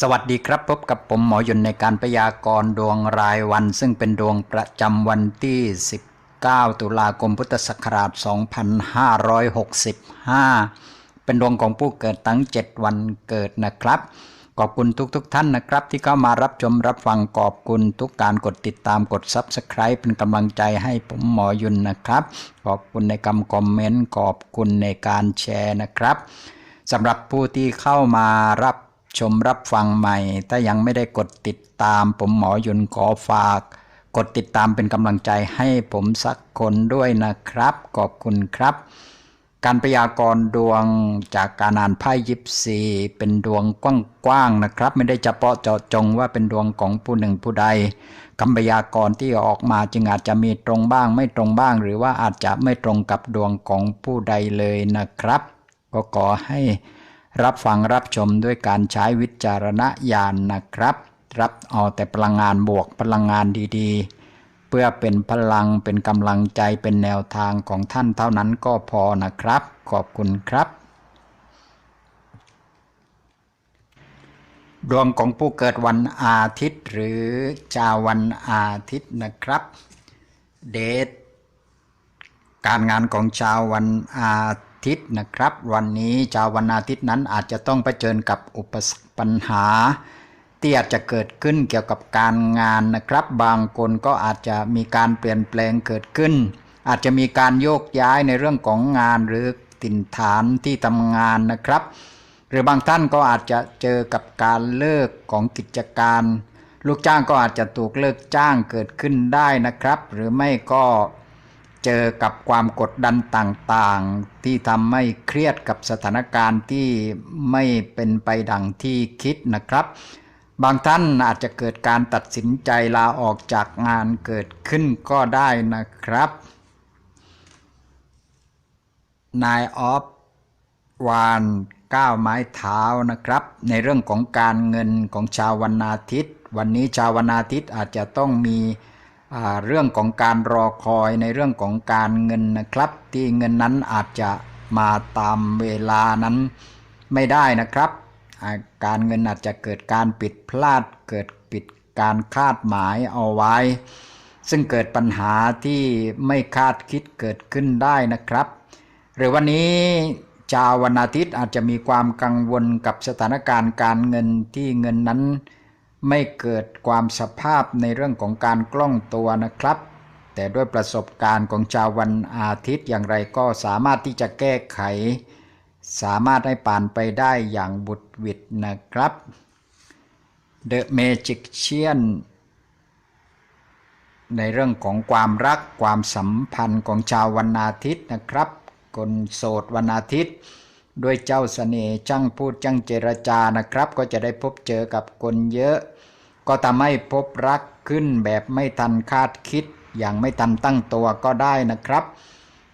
สวัสดีครับพบกับผมหมอยุนในการพยากรณ์ดวงรายวัน ซึ่งเป็นดวงประจำวันที่ 19 ตุลาคมพุทธศักราช 2565 เป็นดวงของผู้เกิดตั้ง 7 วันเกิดนะครับ ขอบคุณทุกๆทท่านนะครับ ที่เข้ามารับชมรับฟังขอบคุณทุกการกดติดตามกด Subscribe เป็นกำลังใจให้ผมหมอยุนนะครับ ขอบคุณในคำคอมเมนต์ขอบคุณในการแชร์นะครับสำหรับผู้ที่เข้ามารับ ชมรับฟังใหม่ ถ้ายังไม่ได้กดติดตาม ผมหมอยุนขอฝาก กดติดตามเป็นกำลังใจให้ผมสักคนด้วยนะครับ ขอบคุณครับ การพยากรณ์ดวงจากการอ่านไพ่ยิปซีเป็นดวงกว้างๆนะครับ ไม่ได้เฉพาะเจาะจงว่าเป็นดวงของผู้หนึ่งผู้ใดคำพยากรณ์ที่ออกมาจึงอาจจะมีตรงบ้าง ไม่ตรงบ้าง หรือว่าอาจจะไม่ตรงกับดวงของผู้ใดเลยนะครับ ก็ขอให้ รับฟังรับชมด้วยการใช้วิจารณญาณนะครับ รับเอาแต่พลังงานบวกพลังงานดีๆ เพื่อเป็นพลังเป็นกำลังใจเป็นแนวทางของท่านเท่านั้นก็พอนะครับ ขอบคุณครับดวงของผู้เกิดวันอาทิตย์หรือชาววันอาทิตย์นะครับ เดทการงานของชาววันอา ทิตย์นะครับ วันนี้ชาววันอาทิตย์นั้นอาจจะต้องเผชิญกับอุปสรรคปัญหา ที่อาจจะเกิดขึ้นเกี่ยวกับการงานนะครับ บางคนก็อาจจะมีการเปลี่ยนแปลงเกิดขึ้น อาจจะมีการโยกย้ายในเรื่องของงานหรือถิ่นฐานที่ทำงานนะครับ หรือบางท่านก็อาจจะเจอกับการเลิกของกิจการ ลูกจ้างก็อาจจะถูกเลิกจ้างเกิดขึ้นได้นะครับ หรือไม่ก็ เจอกับความกดดันต่างๆ ที่ทำให้เครียดกับสถานการณ์ที่ไม่เป็นไปดังที่คิดนะครับ บางท่านอาจจะเกิดการตัดสินใจลาออกจากงานเกิดขึ้นก็ได้นะครับนายออฟวานก้าวไม้เท้านะครับ ในเรื่องของการเงินของชาววันอาทิตย์ วันนี้ชาววันอาทิตย์อาจจะต้องมี เรื่องของการรอคอยในเรื่องของการเงินนะครับ ที่เงินนั้นอาจจะมาตามเวลานั้นไม่ได้นะครับ การเงินอาจจะเกิดการปิดพลาด เกิดปิดการคาดหมายเอาไว้ ซึ่งเกิดปัญหาที่ไม่คาดคิดเกิดขึ้นได้นะครับ หรือวันนี้ชาววันอาทิตย์อาจจะมีความกังวลกับสถานการณ์การเงินที่เงินนั้น ไม่เกิดความสภาพในเรื่องของการกล้องตัวนะครับ แต่ด้วยประสบการณ์ของชาววันอาทิตย์อย่างไรก็สามารถที่จะแก้ไข สามารถให้ผ่านไปได้อย่างบุดวิดนะครับ The Magician ในเรื่องของความรักความสัมพันธ์ของชาววันอาทิตย์นะครับ คนโสดวันอาทิตย์ ด้วยเจ้าสเสน่ห์ช่างพูดช่างเจรจานะครับ ก็จะได้พบเจอกับคนเยอะ ก็ทำให้พบรักขึ้นแบบไม่ทันคาดคิด อย่างไม่ทันตั้งตัวก็ได้นะครับ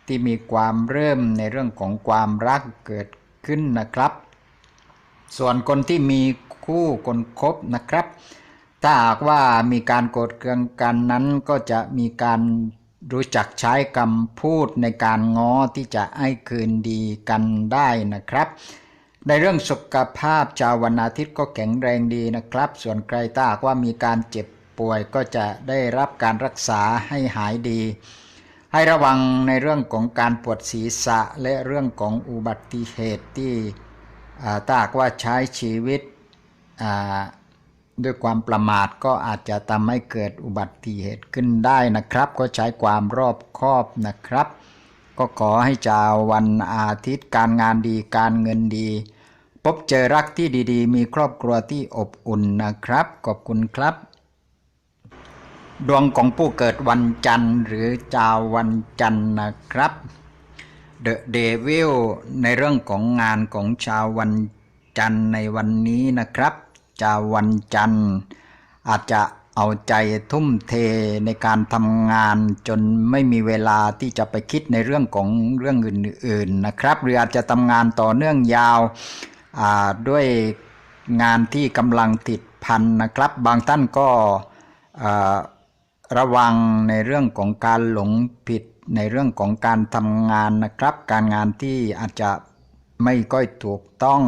ที่มีความเริ่มในเรื่องของความรักเกิดขึ้นนะครับ ส่วนคนที่มีคู่คนคบนะครับ ถ้าหากว่ามีการโกรธเคืองกันนั้นก็จะมีการ รู้จักใช้คำพูดในการง้อที่จะให้คืนดีกันได้นะครับ ในเรื่องสุขภาพชาววันอาทิตย์ก็แข็งแรงดีนะครับ ส่วนใครถ้ากว่ามีการเจ็บป่วยก็จะได้รับการรักษาให้หายดี ให้ระวังในเรื่องของการปวดศีรษะและเรื่องของอุบัติเหตุที่ถ้าหากว่าใช้ชีวิต ด้วยความประมาทก็อาจจะทำให้เกิดอุบัติเหตุขึ้นได้นะครับ ก็ใช้ความรอบคอบนะครับ ก็ขอให้ชาววันอาทิตย์การงานดีการเงินดี พบเจอรักที่ดีๆ มีครอบครัวที่อบอุ่นนะครับ ขอบคุณครับ ดวงของผู้เกิดวันจันทร์หรือชาววันจันทร์นะครับ The Devil ในเรื่องของงานของชาววันจันทร์ในวันนี้นะครับ จะวันจันทร์ อาจจะเอาใจทุ่มเทในการทำงานจนไม่มีเวลาที่จะไปคิดในเรื่องของเรื่องอื่นๆนะครับ หรืออาจจะทำงานต่อเนื่องยาวด้วยงานที่กำลังติดพันนะครับ บางท่านก็ระวังในเรื่องของการหลงผิดในเรื่องของการทำงานนะครับ การงานที่อาจจะไม่ก้อยถูกต้อง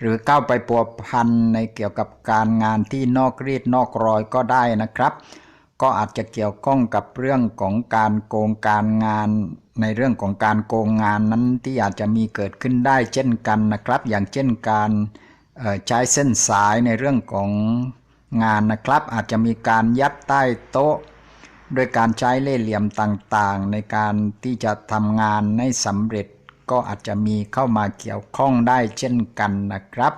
หรือก้าวไปปัวพันในเกี่ยวกับการงานที่นอกรีดนอกรอยก็ได้นะครับ ก็อาจจะเกี่ยวข้องกับเรื่องของการโกงการงาน ในเรื่องของการโกงงานนั้นที่อาจจะมีเกิดขึ้นได้เช่นกันนะครับ อย่างเช่นการใช้เส้นสายในเรื่องของงานนะครับ อาจจะมีการยัดใต้โต๊ะโดยการใช้เล่ห์เหลี่ยมต่างๆ ในการที่จะทำงานให้สำเร็จ ก็อาจจะมีเข้ามาเกี่ยวข้องได้เช่นกันนะครับ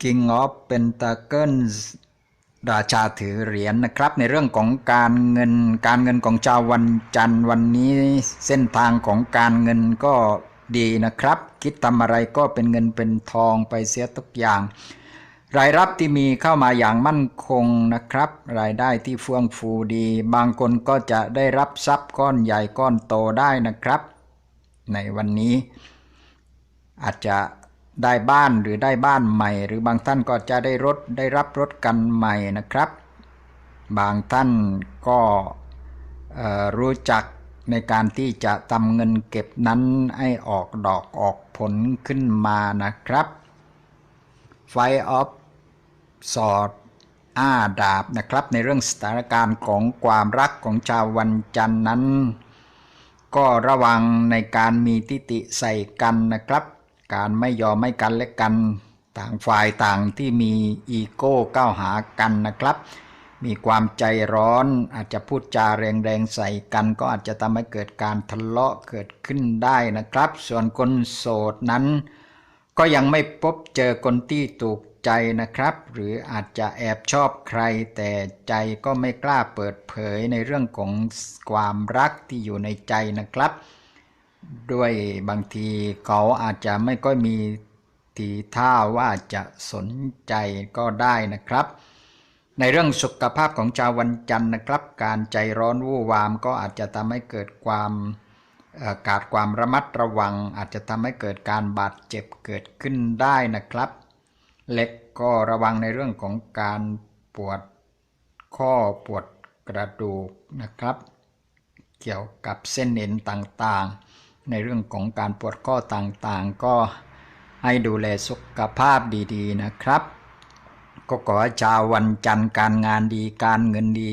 King of Pentacles ราชาถือเหรียญนะครับ ในเรื่องของการเงินการเงินของชาววันจันทร์วันนี้เส้นทางของการเงินก็ดีนะครับ คิดทำอะไรก็เป็นเงินเป็นทองไปเสียทุกอย่าง รายรับที่มีเข้ามาอย่างมั่นคงนะครับ รายได้ที่เฟื่องฟูดี บางคนก็จะได้รับทรัพย์ก้อนใหญ่ก้อนโตได้นะครับ ในวันนี้ อาจจะได้บ้านหรือได้บ้านใหม่ หรือบางท่านก็จะได้รถได้รับรถกันใหม่นะครับ บางท่านก็รู้จักในการที่จะทำเงินเก็บนั้นให้ออกดอกออกผลขึ้นมานะครับ ไฟออฟ สอดอ้าดาบนะครับ ในเรื่องสถานการณ์ของความรักของชาววันจันทร์นั้น ก็ระวังในการมีทิฏฐิใส่กันนะครับ การไม่ยอมไม่กันและกัน ต่างฝ่ายต่างที่มีอีโก้ก้าวหากันนะครับ มีความใจร้อนอาจจะพูดจาแรงๆใส่กัน ก็อาจจะทำให้เกิดการทะเลาะเกิดขึ้นได้นะครับ ส่วนคนโสดนั้น ก็ยังไม่พบเจอคนที่ถูก ใจนะครับ หรืออาจจะแอบชอบใคร แต่ใจก็ไม่กล้าเปิดเผยในเรื่องของความรักที่อยู่ในใจนะครับ ด้วยบางทีเขาอาจจะไม่ค่อยมีทีท่าว่าจะสนใจก็ได้นะครับ ในเรื่องสุขภาพของชาววันจันทร์นะครับ การใจร้อนวู่วามก็อาจจะทำให้เกิดความอ่อขาดความระมัดระวังอาจจะทำให้เกิดการบาดเจ็บเกิดขึ้นได้นะครับ เล็กก็ระวังในเรื่องของการปวดข้อปวดกระดูกนะครับ เกี่ยวกับเส้นเอ็นต่างๆ ในเรื่องของการปวดข้อต่างๆ ก็ให้ดูแลสุขภาพดีๆนะครับ ก็ขอชาววันจันทร์การงานดีการเงินดี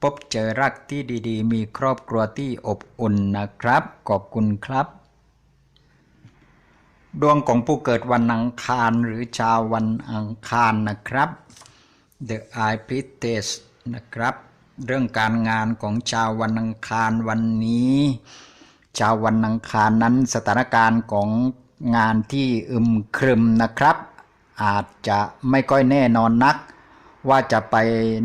พบเจอรักที่ดีๆ มีครอบครัวที่อบอุ่นนะครับ ขอบคุณครับ ดวงของผู้เกิดวันอังคารหรือชาววันอังคารนะครับ The Eye p i t e s นะครับ เรื่องการงานของชาววันอังคารวันนี้ ชาววันอังคารนั้นสถานการณ์ของงานที่อึมครึมนะครับ อาจจะไม่ค่อยแน่นอนนัก ว่าจะไป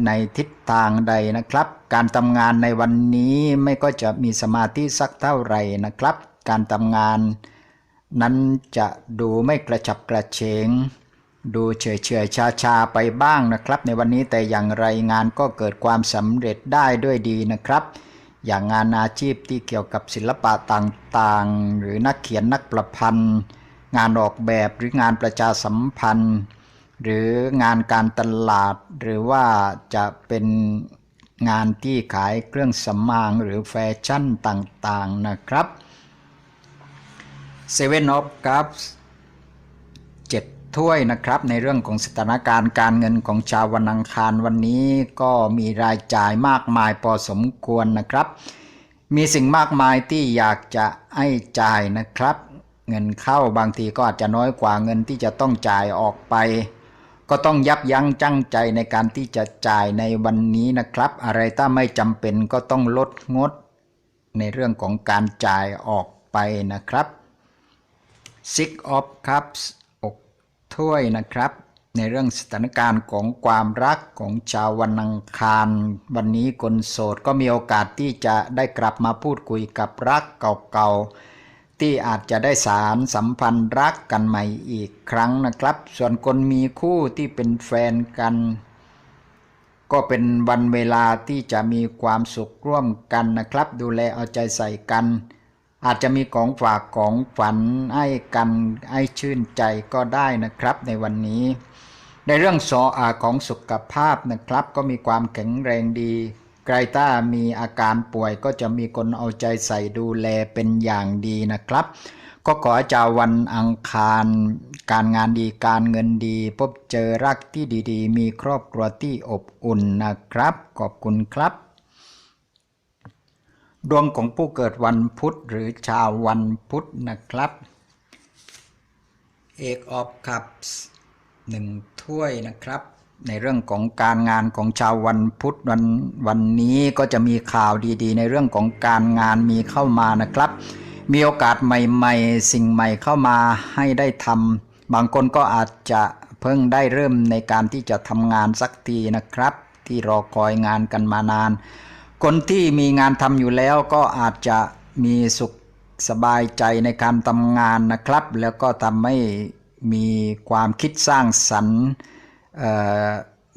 ในทิศทางใดนะครับ การทำงานในวันนี้ไม่ก็จะมีสมาธิสักเท่าไหร่นะครับ การทำงาน นั้นจะดูไม่กระฉับกระเฉง ดูเฉยเฉยชาชาๆไปบ้างนะครับ ในวันนี้แต่อย่างไรงานก็เกิดความสำเร็จได้ด้วยดีนะครับ อย่างงานอาชีพที่เกี่ยวกับศิลปะต่างๆ หรือนักเขียนนักประพันธ์ งานออกแบบหรืองานประชาสัมพันธ์ หรืองานการตลาด หรือว่าจะเป็นงานที่ขายเครื่องสำอางหรือแฟชั่นต่างๆนะครับ Seven of Cups เจ็ดถ้วยนะครับ ในเรื่องของสถานการณ์การเงินของชาววันอังคารวันนี้ก็มีรายจ่ายมากมายพอสมควรนะครับ มีสิ่งมากมายที่อยากจะให้จ่ายนะครับ เงินเข้าบางทีก็อาจจะน้อยกว่าเงินที่จะต้องจ่ายออกไป ก็ต้องยับยั้งชั่งใจในการที่จะจ่ายในวันนี้นะครับ อะไรถ้าไม่จำเป็นก็ต้องลดงด ในเรื่องของการจ่ายออกไปนะครับ Six of Cups อกถ้วยนะครับ ในเรื่องสถานการณ์ของความรักของชาววันอังคาร วันนี้คนโสดก็มีโอกาสที่จะได้กลับมาพูดคุยกับรักเก่าๆ ที่อาจจะได้สารสัมพันธ์รักกันใหม่อีกครั้งนะครับ ส่วนคนมีคู่ที่เป็นแฟนกันก็เป็นวันเวลาที่จะมีความสุขร่วมกันนะครับ ดูแลเอาใจใส่กัน อาจจะมีของฝากของฝันให้กันให้ชื่นใจก็ได้นะครับในวันนี้ ในเรื่องสออาของสุขภาพนะครับ ก็มีความแข็งแรงดีไกรต้ามีอาการป่วยก็จะมีคนเอาใจใส่ดูแลเป็นอย่างดีนะครับ ก็ขอจ้าวันอังคาร การงานดีการเงินดี พบเจอรักที่ดีๆ มีครอบครัวที่อบอุ่นนะครับ ขอบคุณครับ ดวงของผู้เกิดวันพุธหรือชาววันพุธนะครับ เอกออฟคัพหนึ่งถ้วยนะครับ ในเรื่องของการงานของชาววันพุธวันวันนี้ก็จะมีข่าวดีๆ ในเรื่องของการงานมีเข้ามานะครับ มีโอกาสใหม่ๆ สิ่งใหม่เข้ามาให้ได้ทำบางคนก็อาจจะเพิ่งได้เริ่มในการที่จะทำงานสักทีนะครับ ที่รอคอยงานกันมานาน คนที่มีงานทำอยู่แล้วก็อาจจะมีสุขสบายใจในการทำงานนะครับ แล้วก็ทำให้มีความคิดสร้างสรรค์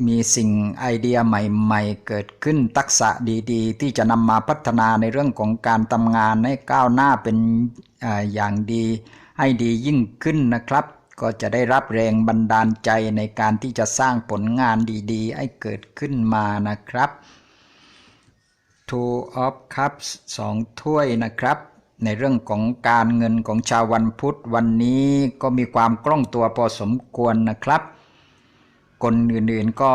มีสิ่งไอเดียใหม่ๆ เกิดขึ้นทักษะดีๆ ที่จะนำมาพัฒนาในเรื่องของการทำงานให้ก้าวหน้าเป็นออย่างดี ให้ดียิ่งขึ้นนะครับ ก็จะได้รับแรงบันดาลใจในการที่จะสร้างผลงานดีๆ ให้เกิดขึ้นมานะครับ Two of Cups สองถ้วยนะครับ ในเรื่องของการเงินของชาววันพุธวันนี้ก็มีความคล่องตัวพอสมควรนะครับ คนอื่นๆก็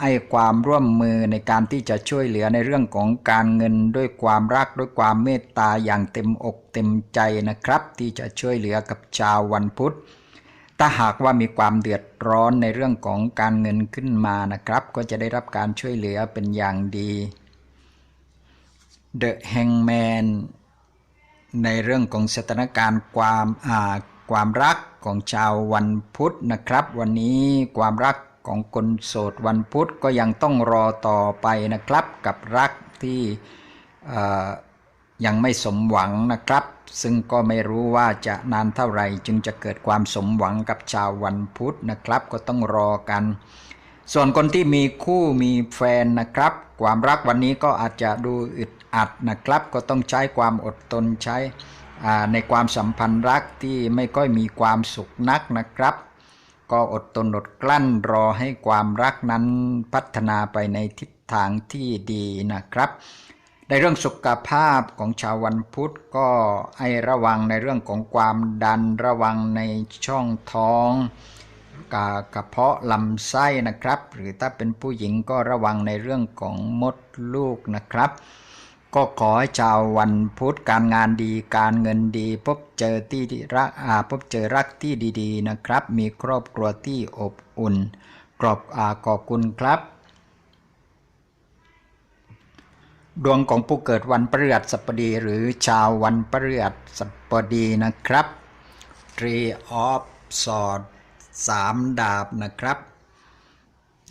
ให้ความร่วมมือในการที่จะช่วยเหลือในเรื่องของการเงินด้วยความรักด้วยความเมตตาอย่างเต็มอกเต็มใจนะครับ ที่จะช่วยเหลือกับชาววันพุธถ้าหากว่ามีความเดือดร้อนในเรื่องของการเงินขึ้นมานะครับ ก็จะได้รับการช่วยเหลือเป็นอย่างดี The Hangman ในเรื่องของสถานการณ์ความความรักของชาววันพุธนะครับ วันนี้ความรักของคนโสดวันพุธก็ยังต้องรอต่อไปนะครับ กับรักที่ยังไม่สมหวังนะครับ ซึ่งก็ไม่รู้ว่าจะนานเท่าไหร่ จึงจะเกิดความสมหวังกับชาววันพุธนะครับ ก็ต้องรอกัน ส่วนคนที่มีคู่มีแฟนนะครับ ความรักวันนี้ก็อาจจะดูอึด อัดนะครับ ก็ต้องใช้ความอดทนใช้ในความสัมพันธ์รักที่ไม่ค่อยมีความสุขนักนะครับ ก็อดทนอดกลั้นรอให้ความรักนั้นพัฒนาไปในทิศทางที่ดีนะครับในเรื่องสุขภาพของชาววันพุธก็ให้ระวังในเรื่องของความดันระวังในช่องท้องกกระเพาะลำไส้นะครับ หรือถ้าเป็นผู้หญิงก็ระวังในเรื่องของมดลูกนะครับ ก็ขอให้ชาววันพุธการงานดีการเงินดี พบเจอที่รักอาพบเจอรักที่ดีๆนะครับ มีครอบครัวที่อบอุ่นกรอบอาขอบคุณครับ ดวงของผู้เกิดวันพฤหัสบดีหรือชาววันพฤหัสบดีนะครับ Three of Swords สามดาบนะครับ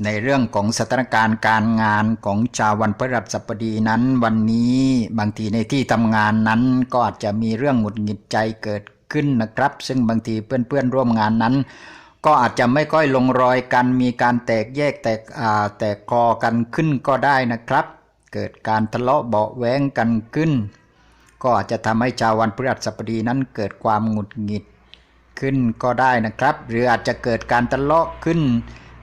ในเรื่องของสถานการณ์การงานของชาววันพฤหัสบดีนั้น วันนี้บางทีในที่ทำงานนั้นก็อาจจะมีเรื่องหงุดหงิดใจเกิดขึ้นนะครับ ซึ่งบางทีเพื่อนๆร่วมงานนั้น ก็อาจจะไม่ค่อยลงรอยกันมีการแตกแยกแตกอ่าแตกคอกันขึ้นก็ได้นะครับ เกิดการทะเลาะเบาะแวงกันขึ้น ก็อาจจะทำให้ชาววันพฤหัสบดีนั้นเกิดความหงุดหงิดขึ้นก็ได้นะครับ หรืออาจจะเกิดการทะเลาะขึ้น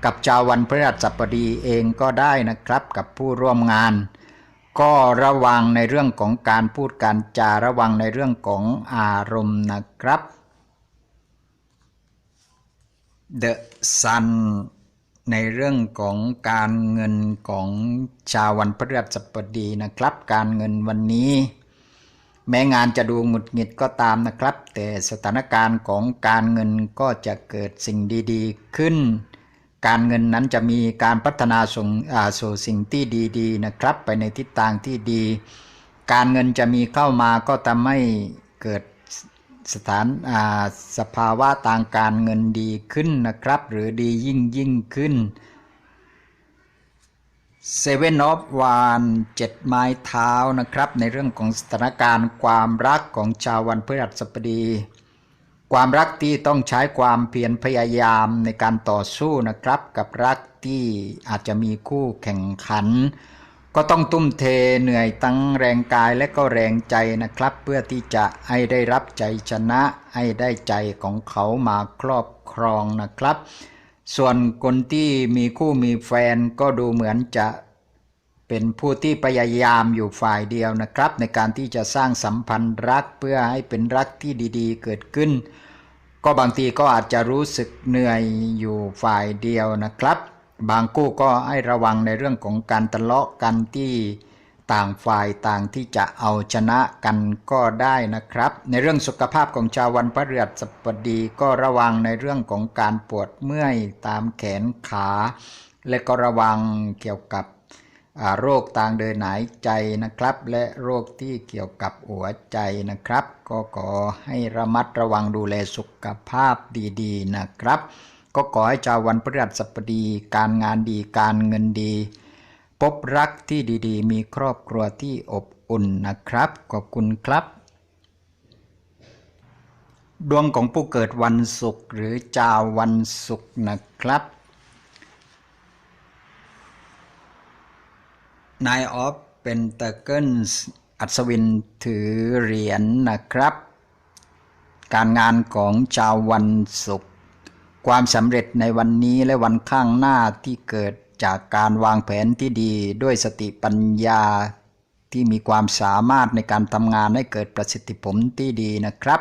กับชาววันพฤหัสบดีเองก็ได้นะครับกับผู้ร่วมงาน ก็ระวังในเรื่องของการพูดการจาระวังในเรื่องของอารมณ์นะครับ The Sun ในเรื่องของการเงินของชาววันพฤหัสบดีนะครับ การเงินวันนี้ แม้งานจะดูหงุดหงิดก็ตามนะครับ แต่สถานการณ์ของการเงินก็จะเกิดสิ่งดีๆขึ้น การเงินนั้นจะมีการพัฒนาส่งสู่สิ่งที่ดีๆนะครับ ไปในทิศทางที่ดี การเงินจะมีเข้ามาก็ทำให้เกิดสถานาสภาวะทางการเงินดีขึ้นนะครับ หรือดียิ่งยิ่งขึ้นเซเว่นออฟวานเจ็ดไม้เท้านะครับ ในเรื่องของสถานการณ์ความรักของชาววันพฤหัสบดี ความรักที่ต้องใช้ความเพียรพยายามในการต่อสู้นะครับ กับรักที่อาจจะมีคู่แข่งขัน ก็ต้องตุ้มเทเหนื่อยตั้งแรงกายและก็แรงใจนะครับ เพื่อที่จะให้ได้รับใจชนะให้ได้ใจของเขามาครอบครองนะครับ ส่วนคนที่มีคู่มีแฟนก็ดูเหมือนจะ เป็นผู้ที่พยายามอยู่ฝ่ายเดียวนะครับ ในการที่จะสร้างสัมพันธ์รักเพื่อให้เป็นรักที่ดีๆ เกิดขึ้น ก็บางทีก็อาจจะรู้สึกเหนื่อยอยู่ฝ่ายเดียวนะครับ บางคู่ก็ให้ระวังในเรื่องของการทะเลาะกันที่ต่างฝ่ายต่างที่จะเอาชนะกันก็ได้นะครับ ในเรื่องสุขภาพของชาววันพฤหัสบดีก็ระวังในเรื่องของการปวดเมื่อยตามแขนขา และก็ระวังเกี่ยวกับ โรคทางเดินหายใจนะครับ และโรคที่เกี่ยวกับหัวใจนะครับ ก็ขอให้ระมัดระวังดูแลสุขภาพดีๆนะครับ ก็ขอให้ชาววันพฤหัสบดีการงานดีการเงินดี พบรักที่ดีๆ มีครอบครัวที่อบอุ่นนะครับ ขอบคุณครับดวงของผู้เกิดวันศุกร์หรือชาววันศุกร์นะครับ นายออฟเป็นเตอร์เกิลอัศวินถือเหรียญนะครับ การงานของชาววันศุกร์ความสำเร็จในวันนี้และวันข้างหน้าที่เกิดจากการวางแผนที่ดีด้วยสติปัญญาที่มีความสามารถในการทำงานให้เกิดประสิทธิผลที่ดีนะครับ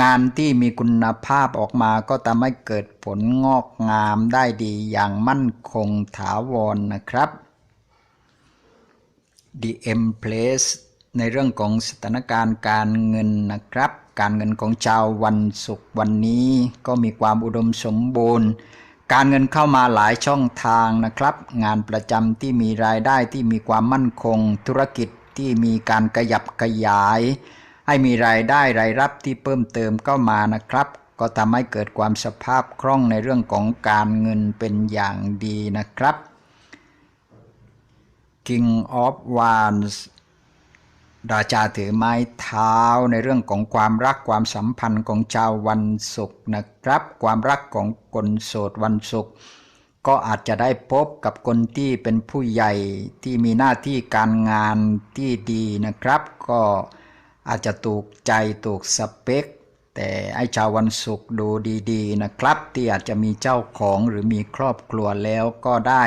งานที่มีคุณภาพออกมาก็ทำให้เกิดผลงอกงามได้ดีอย่างมั่นคงถาวรนะครับ DM Place ในเรื่องของสถานการณ์การเงินนะครับ การเงินของชาววันศุกร์วันนี้ก็มีความอุดมสมบูรณ์ การเงินเข้ามาหลายช่องทางนะครับ งานประจำที่มีรายได้ที่มีความมั่นคง ธุรกิจที่มีการขยับขยาย ให้มีรายได้รายรับที่เพิ่มเติมเข้ามานะครับ ก็ทำให้เกิดความสภาพคล่องในเรื่องของการเงินเป็นอย่างดีนะครับ King of Wands ราชาถือไม้เท้าในเรื่องของความรักความสัมพันธ์ของชาววันศุกร์นะครับ ความรักของคนโสดวันศุกร์ก็อาจจะได้พบกับคนที่เป็นผู้ใหญ่ที่มีหน้าที่การงานที่ดีนะครับ ก็อาจจะถูกใจถูกสเปค แต่ไอ้ชาววันศุกร์ดูดีๆนะครับ ที่อาจจะมีเจ้าของหรือมีครอบครัวแล้วก็ได้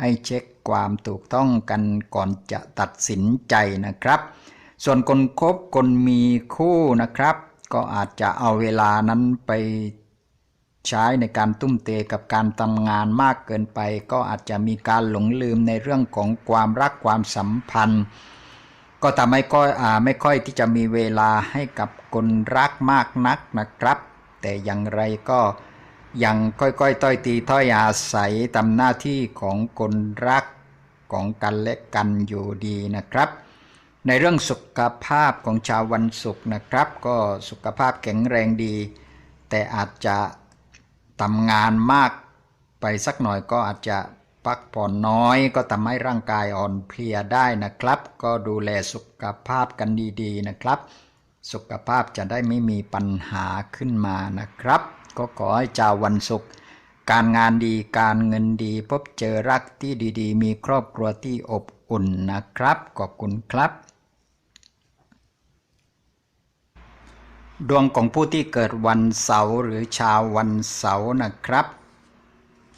ให้เช็ค ความถูกต้องกันก่อนจะตัดสินใจนะครับ ส่วนคนคบคนมีคู่นะครับ ก็อาจจะเอาเวลานั้นไปใช้ในการตุ้มเตกับการทำงานมากเกินไป ก็อาจจะมีการหลงลืมในเรื่องของความรักความสัมพันธ์ ก็ทำให้ก็อ่ไม่ค่อยที่จะมีเวลาให้กับคนรักมากนักนะครับ แต่อย่างไรก็ยังค่อยๆ ต้อยตีถ้อยอาศัยทำหน้าที่ของคนรัก ของกันและกันอยู่ดีนะครับ ในเรื่องสุขภาพของชาววันศุกร์นะครับ ก็สุขภาพแข็งแรงดี แต่อาจจะทำงานมากไปสักหน่อยก็อาจจะพักผ่อนน้อยก็ทำให้ร่างกายอ่อนเพลียได้นะครับ ก็ดูแลสุขภาพกันดีๆนะครับ สุขภาพจะได้ไม่มีปัญหาขึ้นมานะครับ ก็ขอให้ชาววันศุกร์ การงานดีการเงินดี พบเจอรักที่ดีๆ มีครอบครัวที่อบอุ่นนะครับ ขอบคุณครับ ดวงของผู้ที่เกิดวันเสาร์หรือชาววันเสาร์นะครับ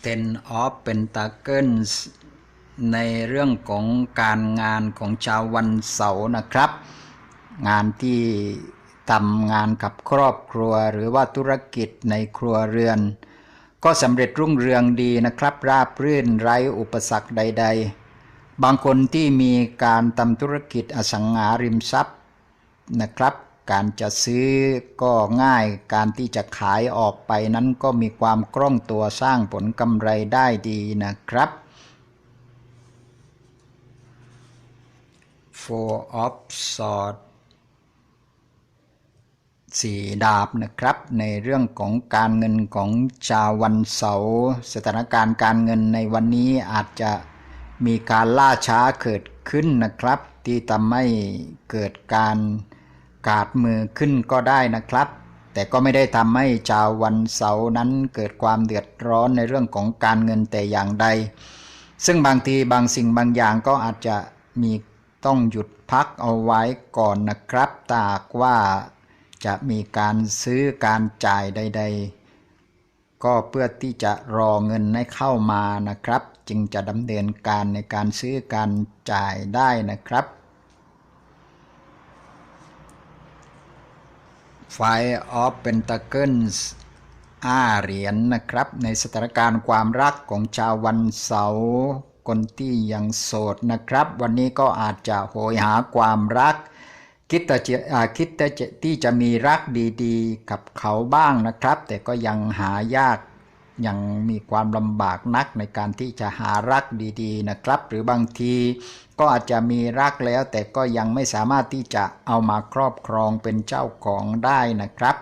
Ten of Pentacles ในเรื่องของการงานของชาววันเสาร์นะครับ งานที่ทำงานกับครอบครัวหรือว่าธุรกิจในครัวเรือน ก็สำเร็จรุ่งเรืองดีนะครับ ราบรื่นไร้อุปสรรคใด ๆ บางคนที่มีการทำธุรกิจอสังหาริมทรัพย์นะครับ การจะซื้อก็ง่ายการที่จะขายออกไปนั้นก็มีความคล่องตัวสร้างผลกำไรได้ดีนะครับ Four of Swords สี่ดาบนะครับ ในเรื่องของการเงินของชาววันเสาร์สถานการณ์การเงินในวันนี้อาจจะมีการล่าช้าเกิดขึ้นนะครับ ที่ทำให้เกิดการกาดมือขึ้นก็ได้นะครับ แต่ก็ไม่ได้ทำให้ชาววันเสาร์นั้นเกิดความเดือดร้อนในเรื่องของการเงินแต่อย่างใด ซึ่งบางทีบางสิ่งบางอย่างก็อาจจะมีต้องหยุดพักเอาไว้ก่อนนะครับถ้าหากว่า จะมีการซื้อการจ่ายใด ๆ ก็เพื่อที่จะรอเงินให้เข้ามานะครับ จึงจะดำเนินการในการซื้อการจ่ายได้นะครับ Five of Pentacles ห้าเหรียญนนะครับ ในสถานการณ์ความรักของชาววันเสาร์คนที่ยังโสดนะครับ วันนี้ก็อาจจะโหยหาความรัก คิดแต่จะคิดแต่จะที่จะมีรักดีๆ กับเขาบ้างนะครับ แต่ก็ยังหายากยังมีความลำบากนักในการที่จะหารักดีๆนะครับ หรือบางทีก็อาจจะมีรักแล้ว แต่ก็ยังไม่สามารถที่จะเอามาครอบครองเป็นเจ้าของได้นะครับ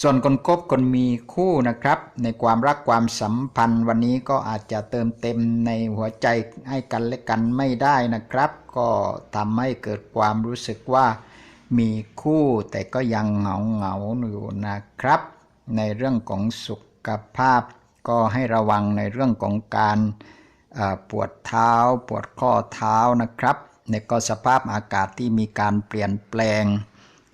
ส่วนคนคบคนมีคู่นะครับ ในความรักความสัมพันธ์วันนี้ก็อาจจะเติมเต็มในหัวใจให้กันและกันไม่ได้นะครับ ก็ทำให้เกิดความรู้สึกว่า มีคู่แต่ก็ยังเหงาเหงาอยู่นะครับ ในเรื่องของสุขภาพ ก็ให้ระวังในเรื่องของการปวดเท้า ปวดข้อเท้านะครับในก็สภาพอากาศที่มีการเปลี่ยนแปลง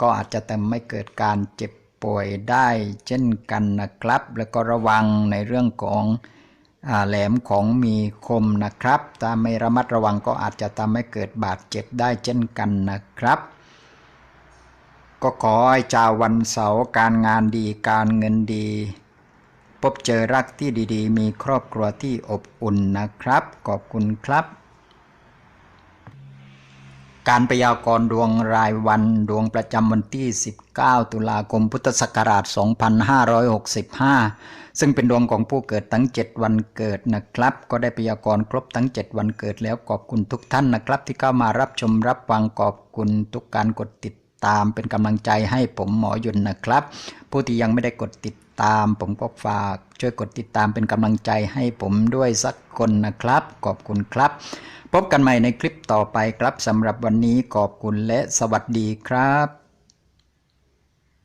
ก็อาจจะทำให้เกิดการเจ็บป่วยได้เช่นกันนะครับ แล้วก็ระวังในเรื่องของแหลมของมีคมนะครับ ถ้าไม่ระมัดระวังก็อาจจะทำให้เกิดบาดเจ็บได้เช่นกันนะครับ ก็ขอให้ชาววันเสาร์การงานดีการเงินดี พบเจอรักที่ดีๆ มีครอบครัวที่อบอุ่นนะครับ ขอบคุณครับ การพยากรณ์ดวงรายวันดวงประจำวันที่ 19 ตุลาคมพุทธศักราช 2565 ซึ่งเป็นดวงของผู้เกิดทั้ง 7 วันเกิดนะครับ ก็ได้พยากรณ์ครบทั้ง 7 วันเกิดแล้วขอบคุณทุกท่านนะครับ ที่เข้ามารับชมรับฟังขอบคุณทุกการกดติด ตามเป็นกำลังใจให้ผมหมอยุนนะครับ ผู้ที่ยังไม่ได้กดติดตาม ผมก็ฝากช่วยกดติดตามเป็นกำลังใจให้ผมด้วยสักคนนะครับ ขอบคุณครับ พบกันใหม่ในคลิปต่อไปครับสำหรับวันนี้ขอบคุณและสวัสดีครับ